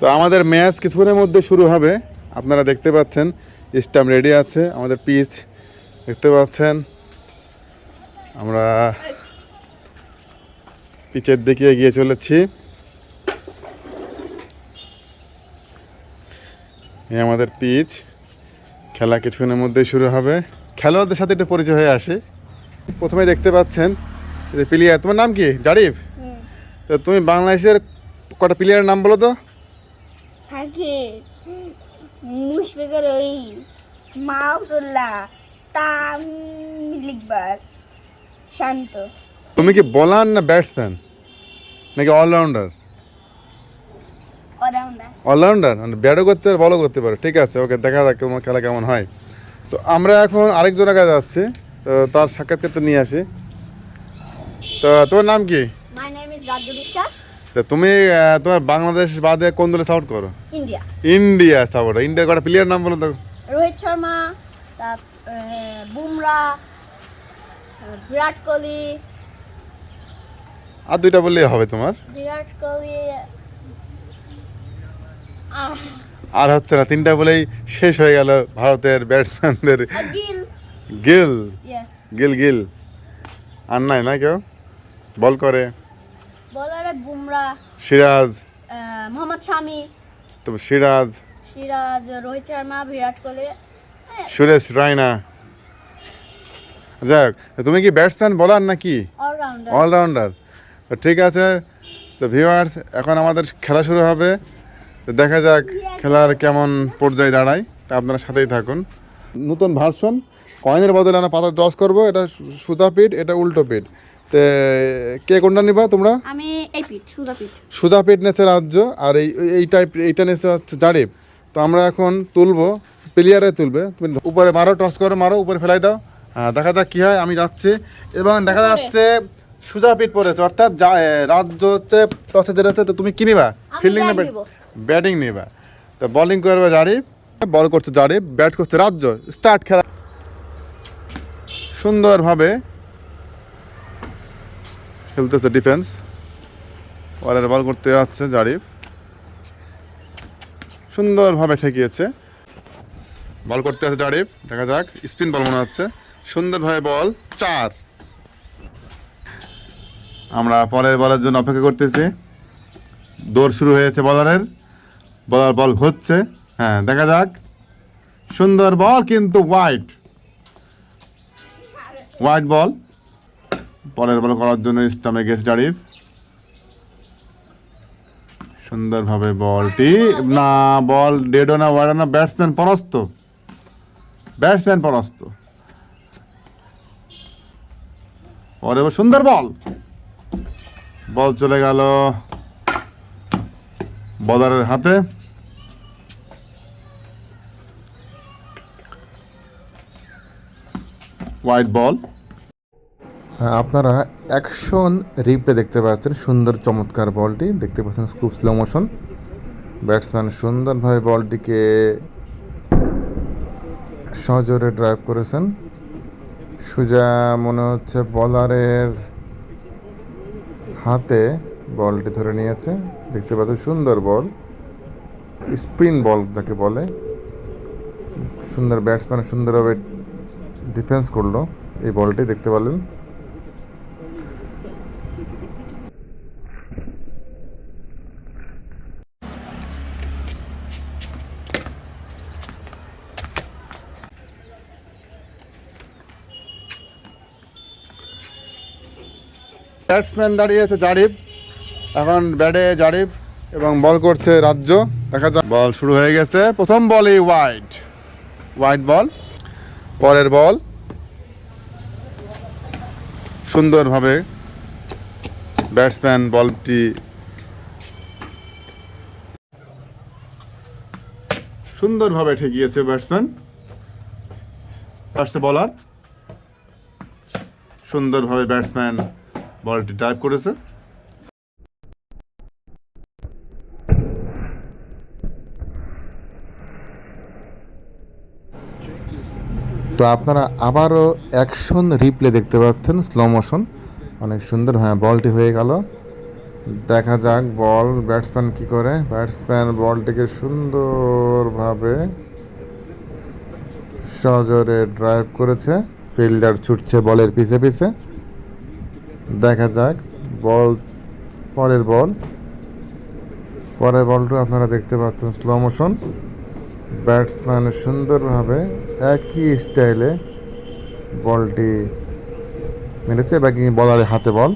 তো আমাদের ম্যাচ কিছুক্ষণের মধ্যে শুরু হবে। আপনারা দেখতে পাচ্ছেন স্টাম্প রেডি আছে আমাদের পিচ দেখতে পাচ্ছেন। আমরা পিচের দিকে এগিয়ে চলেছি। এই আমাদের পিচ। খেলা কিছুক্ষণের মধ্যে শুরু হবে। খেলোয়াড়দের সাথে একটু পরিচয় হয়ে আসে। প্রথমে দেখতে পাচ্ছেন প্লেয়ার তোমার নাম কি? জারিফ? তো তুমি বাংলাদেশের কটা প্লেয়ারের নাম বলো তো? সাকিব মুশফিকুর রহিম মাহতুল্লাহ তাম লিকবার শান্ত। তুমি কি বলার না ব্যাটসম্যান নাকি অলরাউন্ডার অলরাউন্ডার অলরাউন্ডার মানে ব্যাটও করতে পারো বলও করতে পারো। ঠিক আছে ওকে দেখা যাক তোমার খেলা কেমন হয়। তো আমরা এখন আরেকজনের কাছে যাচ্ছি। তো তার সাক্ষাৎকারটা নিয়ে আসি। তো তোমার নাম কি? মাই নেম ইজ রাজ্য বিশ্বাস। তো তুমি তোমার বাংলাদেশ বাদে কোন দলে সাপোর্ট করো? ইন্ডিয়া। ইন্ডিয়া সাপোর্ট ইন্ডিয়ার কটা প্লেয়ার নাম বলো তো রোহিত শর্মা বুমরা বিরাট কোহলি। আর দুইটা বললেই হবে তোমার। বিরাট কোহলি আর আর হচ্ছে না তিনটা বলেই শেষ হয়ে গেল ভারতের ব্যাটসম্যানদের গিল। গিল? গিল গিল। আর নাই না কেউ? বল করে। বুমরা সিরাজ। মোহাম্মদ শামি। তো সিরাজ। সিরাজ রোহিত শর্মা বিরাট কোহলি। সুরেশ রায়না। যাক তুমি কি ব্যাটসম্যান বলার নাকি? অলরাউন্ডার অলরাউন্ডার তো ঠিক আছে তো ভিউয়ার্স এখন আমাদের খেলা শুরু হবে। তো দেখা যাক খেলার কেমন পর্যায়ে দাঁড়ায়। তা আপনারা সাথেই থাকুন। নতুন ভার্সন কয়েনের বদলে আমরা পাতা ড্রস করব। এটা সু- সুতা পিঠ এটা উল্টো পিঠ। তো কে কোনটা নিবা তোমরা? আমি এই পিট সুদা পিট পিঠ নেছে রাজ্য আর এই এই টাইপ এইটা নেছে হচ্ছে জারিফ তো আমরা এখন তুলবো প্লেয়ারে তুলবে। তুমি উপরে মারো টস করো মারো উপরে ফেলাই দাও। হ্যাঁ দেখা যাক কী হয় আমি যাচ্ছি। এবং দেখা যাচ্ছে সুজা পিঠ পড়েছে অর্থাৎ রাজ্য হচ্ছে টসে দিয়েছে তো তুমি কি নিবা? ফিল্ডিং নেবে ব্যাটিং নিবা। তো বলিং করবে জারিফ বল করছে জারিফ ব্যাট করছে রাজ্য। স্টার্ট খেলা। সুন্দরভাবে খেলতেছে ডিফেন্স ওয়ালের বল করতে যাচ্ছে জারিফ। সুন্দরভাবে ঠেকিয়েছে। বল করতে আছে জারিফ, দেখা যাক স্পিন বল মনে হচ্ছে। সুন্দরভাবে বল চার। আমরা পরের বলের জন্য অপেক্ষা করতেছি। দৌড় শুরু হয়েছে বলারের বলার বল ঘুরছে হ্যাঁ দেখা যাক। সুন্দর বল কিন্তু হোয়াইট হোয়াইট বল পরের বল করার জন্য স্টামে গেছে জারিফ। সুন্দরভাবে বলটি। না, বল ডেডো না ওয়াইডো না, ব্যাটসম্যান পরাস্ত। ব্যাটসম্যান পরাস্ত। পরে সুন্দর বল। বল চলে গেল বলারের হাতে। White ball. আপনারা অ্যাকশন রিপ্লে দেখতে পাচ্ছেন, সুন্দর চমৎকার বলটি দেখতে পাচ্ছেন খুব স্লো মোশন ব্যাটসম্যান সুন্দরভাবে বলটিকে সজোরে ড্রাইভ করেছেন। সুজা মনে হচ্ছে বলারের হাতে বলটি ধরে নিয়েছে। দেখতে পাচ্ছেন সুন্দর বল স্পিন বল যাকে বলে। সুন্দর ব্যাটসম্যান সুন্দরভাবে ডিফেন্স করল এই বলটি দেখতে পারলেন। ব্যাটসম্যান দাঁড়িয়েছে জারিফ এখন ব্যাটে জারিফ এবং বল করছে রাজ্য। দেখা যাক। বল শুরু হয়ে গেছে। প্রথম বলই ওয়াইড। ওয়াইড বল, পরের বল। সুন্দরভাবে ব্যাটসম্যান বলটি সুন্দরভাবে ঠেকিয়েছে ব্যাটসম্যান। আসছে বলার। সুন্দরভাবে ব্যাটসম্যান বলটি ড্রাইভ করেছে। তো আপনারা আবারও অ্যাকশন রিপ্লে দেখতে পাচ্ছেন স্লো মোশন অনেক সুন্দর হ্যাঁ বলটি হয়ে গেল। দেখা যাক, বল ব্যাটসম্যান কি করে? ব্যাটসম্যান বলটিকে সুন্দরভাবে সজোরে ড্রাইভ করেছে। ফিল্ডার ছুটছে বলের পিছে পিছে। দেখা যাক বল পরের বল। পরের বলটা আপনারা দেখতে পাচ্ছেন স্লো মোশন ব্যাটসম্যান সুন্দরভাবে একই স্টাইলে বলটি মেরেছে বাকি বলারের হাতে বল।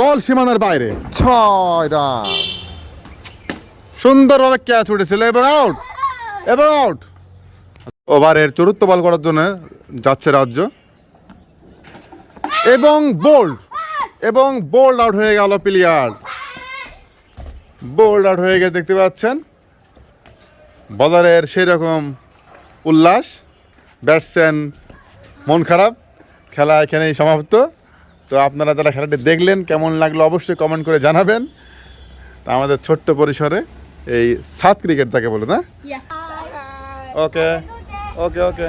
বল সীমানার বাইরে। ছয় রান। সুন্দরভাবে ক্যাচ উঠেছিল এবং আউট এবং আউট ওভারের চতুর্থ বল করার জন্য যাচ্ছে রাজ্য। এবং বোল্ড এবং বোল্ড আউট হয়ে গেল প্লেয়ার। বোল্ড আউট হয়ে গেছে দেখতে পাচ্ছেন? বলারের সেই রকম উল্লাস ব্যাটসম্যান মন খারাপ খেলা এখানেই সমাপ্ত। তো আপনারা যারা খেলাটি দেখলেন কেমন লাগল অবশ্যই কমেন্ট করে জানাবেন। তা আমাদের ছোট্ট পরিসরে এই সাত ক্রিকেট যাকে বলে না. ওকে ওকে ওকে